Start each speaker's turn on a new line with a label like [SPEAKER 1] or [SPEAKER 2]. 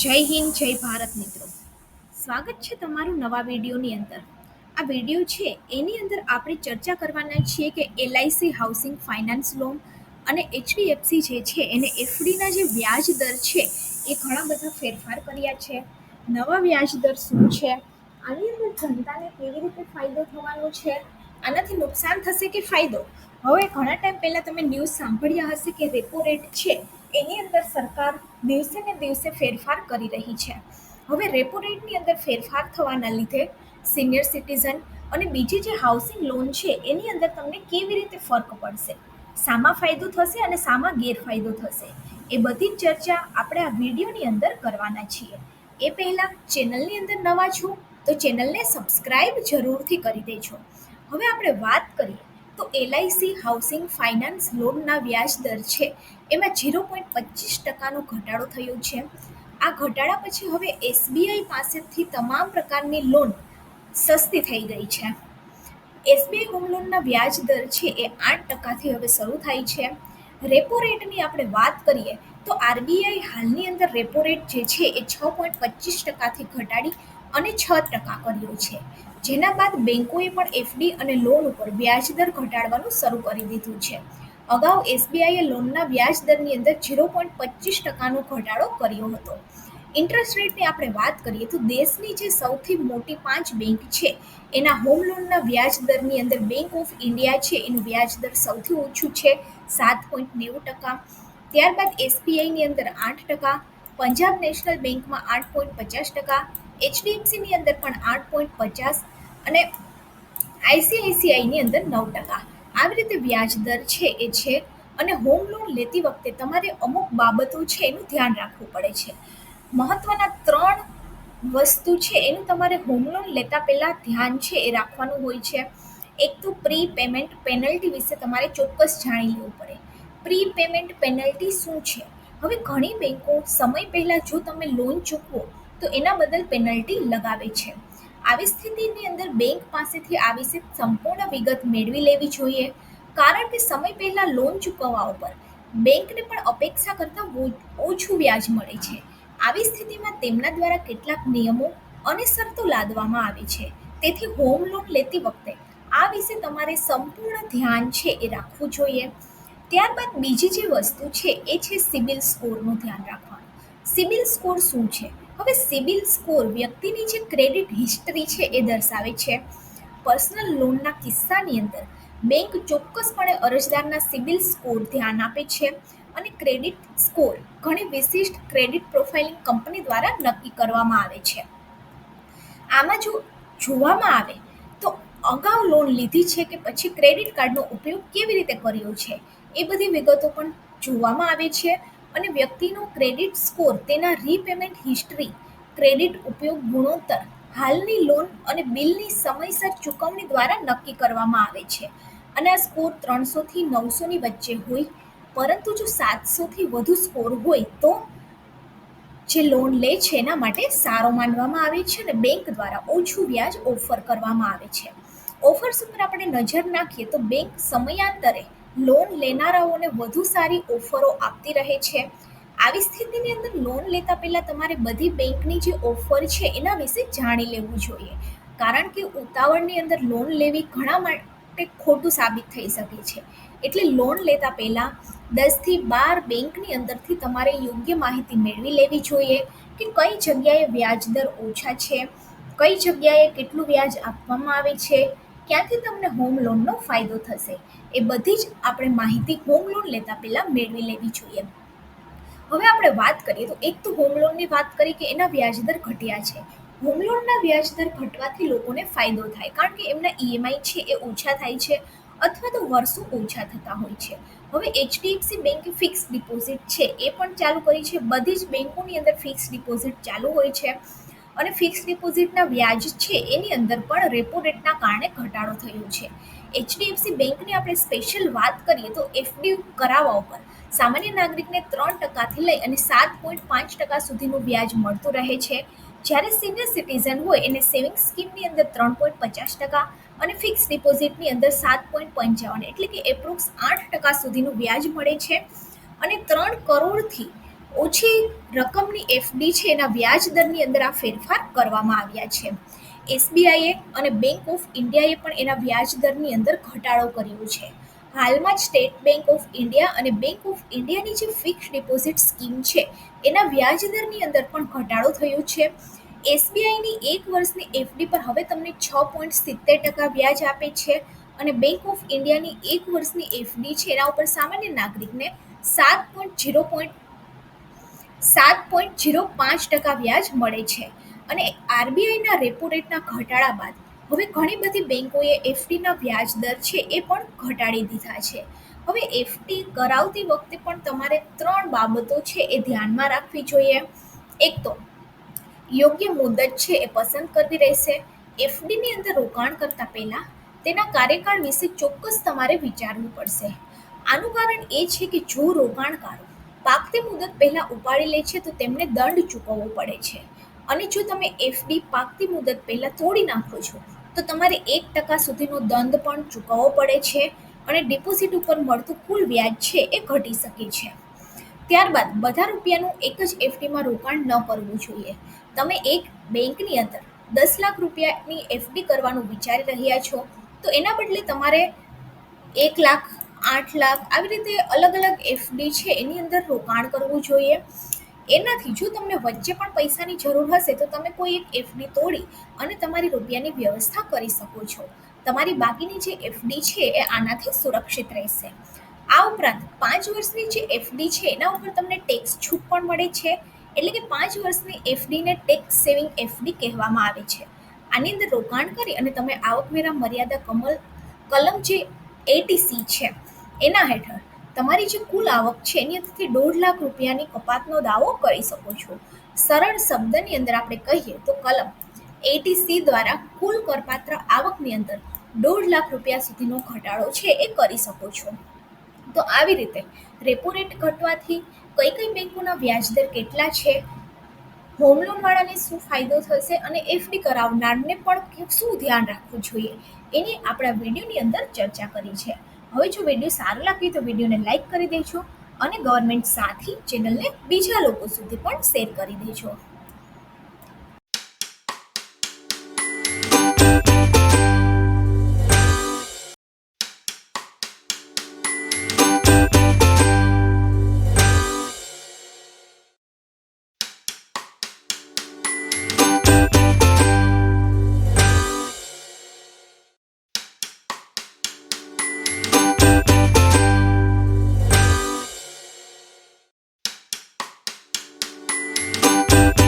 [SPEAKER 1] જય હિન્દ, જય ભારત મિત્રો. સ્વાગત છે તમારું નવા વિડીયોની અંદર. આ વીડિયો છે, એની અંદર આપણે ચર્ચા કરવાના છીએ કે એલઆઈસી હાઉસિંગ ફાઇનાન્સ લોન અને એચડીએફસી જે છે, એને એફડીના જે વ્યાજ દર છે, એ ઘણા બધા ફેરફાર કર્યા છે. નવા વ્યાજ દર શું છે? આની અંદર જનતાને કેવી રીતે ફાયદો થવાનો છે? આનાથી નુકસાન થશે કે ફાયદો? હવે ઘણા ટાઈમ પહેલાં તમે ન્યૂઝ સાંભળ્યા હશે કે રેપો રેટ છે. એની અંદર સરકાર દિવસે ને દિવસે ફેરફાર કરી રહી છે. હવે રેપો રેટની અંદર ફેરફાર થવાના લીધે સિનિયર સિટીઝન અને બીજી જે હાઉસિંગ લોન છે, એની અંદર તમને કેવી રીતે ફરક પડશે? સામાં ફાયદો થશે અને સામાં ગેરફાયદો થશે? એ બધી જ ચર્ચા આપણે આ વિડીયોની અંદર કરવાના છીએ. એ પહેલાં ચેનલની અંદર નવા છો તો ચેનલને સબસ્ક્રાઈબ જરૂરથી કરી દેજો. હવે આપણે વાત કરીએ તો એલઆઈસી હાઉસિંગ ફાઇનાન્સ લોનના વ્યાજ દર છે. એમાં ઝીરો પોઈન્ટ પચીસ ટકાનો ઘટાડો થયો છે. આ ઘટાડા પછી હવે એસબીઆઈ પાસેથી તમામ પ્રકારની લોન સસ્તી થઈ ગઈ છે. એસબીઆઈ હોમ લોનના વ્યાજ દર છે એ આઠ ટકાથી હવે શરૂ થાય છે. રેપો રેટની આપણે વાત કરીએ તો આરબીઆઈ હાલની અંદર રેપો રેટ જે છે એ છ પોઈન્ટ પચીસ ટકાથી ઘટાડી અને છ ટકા કર્યો છે. જેના બાદ બેન્કોએ પણ એફડી અને લોન ઉપર વ્યાજ દર ઘટાડવાનું શરૂ કરી દીધું છે. અગાઉ એસબીઆઈએ લોનના વ્યાજ દરની અંદર ઝીરો પોઈન્ટ પચીસ ટકાનો ઘટાડો કર્યો હતો. ઇન્ટરેસ્ટ રેટની આપણે વાત કરીએ તો દેશની જે સૌથી મોટી પાંચ બેંક છે, એના હોમ લોનના વ્યાજ દરની અંદર બેંક ઓફ ઇન્ડિયા છે, એનું વ્યાજ દર સૌથી ઓછું છે, સાત પોઈન્ટ નેવું ટકા. ત્યારબાદ એસબીઆઈની અંદર આઠ ટકા, પંજાબ નેશનલ બેંકમાં આઠ પોઈન્ટ પચાસ ટકા, એચડીએફસીની અંદર પણ આઠ પોઈન્ટ પચાસ અને આઈસીઆઈસીઆઈની અંદર નવ ટકા. આવી રીતે વ્યાજ દર છે એ છે અને હોમ લોન લેતી વખતે તમારે અમુક બાબતો છે એનું ધ્યાન રાખવું પડે છે. મહત્વના ત્રણ વસ્તુ છે એનું તમારે હોમ લોન લેતા પહેલાં ધ્યાન છે એ રાખવાનું હોય છે. એક તો પ્રી પેમેન્ટ પેનલ્ટી વિશે તમારે ચોક્કસ જાણી લેવું પડે. પ્રી પેમેન્ટ પેનલ્ટી શું છે? હવે ઘણી બેંકો સમય પહેલાં જો તમે લોન ચૂકવો તો એના બદલ પેનલ્ટી લગાવે છે. આવી સ્થિતિની અંદર બેંક પાસેથી આ વિશે સંપૂર્ણ વિગત મેળવી લેવી જોઈએ. કારણ કે સમય પહેલાં લોન ચૂકવવા ઉપર બેંકને પણ અપેક્ષા કરતાં ઓછું વ્યાજ મળે છે. આવી સ્થિતિમાં તેમના દ્વારા કેટલાક નિયમો અને શરતો લાદવામાં આવે છે. તેથી હોમ લોન લેતી વખતે આ વિશે તમારે સંપૂર્ણ ધ્યાન છે એ રાખવું જોઈએ. ત્યારબાદ બીજી જે વસ્તુ છે એ છે સિબિલ સ્કોરનું ધ્યાન રાખવાનું. સિબિલ સ્કોર શું છે? હવે સિબિલ સ્કોર વ્યક્તિની જે ક્રેડિટ હિસ્ટ્રી છે એ દર્શાવે છે. પર્સનલ લોનના કિસ્સાની અંદર બેંક ચોક્કસપણે અરજદારના સિબિલ સ્કોર ધ્યાન આપે છે અને ક્રેડિટ સ્કોર ઘણી વિશિષ્ટ ક્રેડિટ પ્રોફાઇલિંગ કંપની દ્વારા નક્કી કરવામાં આવે છે. આમાં જો જોવામાં આવે તો અગાઉ લોન લીધી છે કે પછી ક્રેડિટ કાર્ડનો ઉપયોગ કેવી રીતે કર્યો છે એ બધી વિગતો પણ જોવામાં આવે છે. અને વ્યક્તિનો ક્રેડિટ સ્કોર, તેના રીપેમેન્ટ હિસ્ટ્રી ક્રેડિટ ઉપયોગ ગુણોત્તર, હાલની લોન અને બિલની સમયસર ચૂકવણી દ્વારા નક્કી કરવામાં આવે છે. અને આ સ્કોર ત્રણસોથી નવસોની વચ્ચે હોય, પરંતુ જો સાતસોથી વધુ સ્કોર હોય, તો જે લોન લે છે, એના માટે સારો માનવામાં આવે છે અને બેંક દ્વારા ઓછું વ્યાજ ઓફર કરવામાં આવે છે. ઓફર્સ ઉપર આપણે નજર નાખીએ તો બેંક સમયાંતરે લોન લેનારાઓને વધુ સારી ઓફરો આપતી રહે છે. આવી સ્થિતિની અંદર લોન લેતા પહેલાં તમારે બધી બેંકની જે ઓફર છે એના વિશે જાણી લેવું જોઈએ. કારણ કે ઉતાવળની અંદર લોન લેવી ઘણા માટે ખોટું સાબિત થઈ શકે છે. એટલે લોન લેતા પહેલાં દસથી બાર બેંકની અંદરથી તમારે યોગ્ય માહિતી મેળવી લેવી જોઈએ કે કઈ જગ્યાએ વ્યાજ દર ઓછા છે, કઈ જગ્યાએ કેટલું વ્યાજ આપવામાં આવે છે ક્યાંથી તમને હોમ લોનનો ફાયદો થશે? એ બધી જ આપણે માહિતી હોમ લોન લેતા પહેલાં મેળવી લેવી જોઈએ. હવે આપણે વાત કરીએ તો એક તો હોમ લોનની વાત કરી કે એના વ્યાજદર ઘટ્યા છે. હોમ લોનના વ્યાજદર ઘટવાથી લોકોને ફાયદો થાય કારણ કે એમના ઈએમઆઈ છે એ ઓછા થાય છે અથવા તો વર્ષો ઓછા થતા હોય છે. હવે એચડીએફસી બેંકે ફિક્સ ડિપોઝિટ છે એ પણ ચાલુ કરી છે. બધી જ બેંકોની અંદર ફિક્સ ડિપોઝિટ ચાલુ હોય છે. અને ફિક્સ ડિપોઝિટના વ્યાજ છે, એની અંદર પણ રેપો રેટના કારણે ઘટાડો થયો છે. એચડીએફસી બેંકની આપણે સ્પેશિયલ વાત કરીએ તો એફડી કરાવવા ઉપર સામાન્ય નાગરિકને ત્રણ ટકાથી લઈ અને સાત પોઈન્ટ પાંચ ટકા સુધીનું વ્યાજ મળતું રહે છે. જ્યારે સિનિયર સિટીઝન હોય એને સેવિંગ સ્કીમની અંદર ત્રણ પોઈન્ટ પચાસ ટકા અને ફિક્સ ડિપોઝિટની અંદર સાત પોઈન્ટ પંચાવન, એટલે કે એપ્રોક્સ આઠ ટકા સુધીનું વ્યાજ મળે છે. અને ત્રણ કરોડથી ઓછી રકમની એફડી છે એના વ્યાજ દરની અંદર આ ફેરફાર કરવામાં આવ્યા છે. એસબીઆઈએ અને બેંક ઓફ ઇન્ડિયાએ પણ એના વ્યાજ દરની અંદર ઘટાડો કર્યો છે. હાલમાં જ સ્ટેટ બેંક ઓફ ઇન્ડિયા અને બેંક ઓફ ઇન્ડિયાની જે ફિક્સ ડિપોઝિટ સ્કીમ છે, એના વ્યાજ દરની અંદર પણ ઘટાડો થયો છે. એસબીઆઈની એક વર્ષની એફડી પર હવે તમને છ પોઈન્ટ સિત્તેર ટકા વ્યાજ આપે છે અને બેંક ઓફ ઇન્ડિયાની એક વર્ષની એફડી છે એના ઉપર સામાન્ય નાગરિકને સાત પોઈન્ટ ઝીરો પોઈન્ટ સાત પોઈન્ટ ઝીરો પાંચ ટકા વ્યાજ મળે છે. અને આરબીઆઈના રેપો રેટના ઘટાડા બાદ હવે ઘણી બધી બેન્કોએ એફડીના વ્યાજ દર છે એ પણ ઘટાડી દીધા છે. હવે એફડી કરાવતી વખતે પણ તમારે ત્રણ બાબતો છે એ ધ્યાનમાં રાખવી જોઈએ. એક તો, યોગ્ય મુદત છે એ પસંદ કરવી રહેશે. એફડીની અંદર રોકાણ કરતા પહેલા તેના કાર્યકાળ વિશે ચોક્કસ તમારે વિચારવું પડશે. આનું કારણ એ છે કે જો રોકાણકારો પાકતી મુદત પહેલાં ઉપાડી લે છે તો તેમને દંડ ચૂકવવો પડે છે. અને જો તમે એફડી પાકતી મુદત પહેલાં તોડી નાખો છો, તો તમારે એક ટકા સુધીનો દંડ પણ ચૂકવવો પડે છે અને ડિપોઝિટ ઉપર મળતું કુલ વ્યાજ છે એ ઘટી શકે છે. ત્યારબાદ બધા રૂપિયાનું એક જ એફડીમાં રોકાણ ન કરવું જોઈએ. તમે એક બેંકની અંદર દસ લાખ રૂપિયાની એફડી કરવાનું વિચારી રહ્યા છો, તો એના બદલે તમારે એક લાખ આઠ લાખ આવી રીતે અલગ અલગ એફડી છે, એની અંદર રોકાણ કરવું જોઈએ. એનાથી જો તમને વચ્ચે પણ પૈસાની જરૂર હશે, તો તમે કોઈ એક એફડી તોડી અને તમારી રૂપિયાની વ્યવસ્થા કરી શકો છો. તમારી બાકીની જે એફડી છે, એ આનાથી સુરક્ષિત રહેશે. આ ઉપરાંત પાંચ વર્ષની જે એફડી છે, એના ઉપર તમને ટેક્સ છૂટ પણ મળે છે. એટલે કે પાંચ વર્ષની એફડીને ટેક્સ સેવિંગ એફડી કહેવામાં આવે છે. આની અંદર રોકાણ કરી અને તમે આવકવેરા મર્યાદા કમલ, કલમ જે એટીસી છે એના હેઠળ તમારી જે કુલ આવક છે, એની અંદરથી દોઢ લાખ રૂપિયાની કપાતનો દાવો કરી શકો છો. સરળ શબ્દની અંદર આપણે કહીએ તો કલમ એટીસી દ્વારા કુલ કરપાત્ર આવકની અંદર દોઢ લાખ રૂપિયા સુધીનો ઘટાડો છે, એ કરી શકો છો. તો આવી રીતે રેપો રેટ ઘટવાથી કઈ કઈ બેંકોના વ્યાજદર કેટલા છે હોમ લોનવાળાને શું ફાયદો થશે અને એફડી કરાવનારને પણ શું ધ્યાન રાખવું જોઈએ, એની આપણા વિડીયોની અંદર ચર્ચા કરી છે. હવે જો વીડિયો સારો લાગે તો વિડીયોને લાઇક કરી દેજો અને ગવર્મેન્ટ સાથી ચેનલને બીજા લોકો સુધી પણ શેર કરી દેજો. Thank you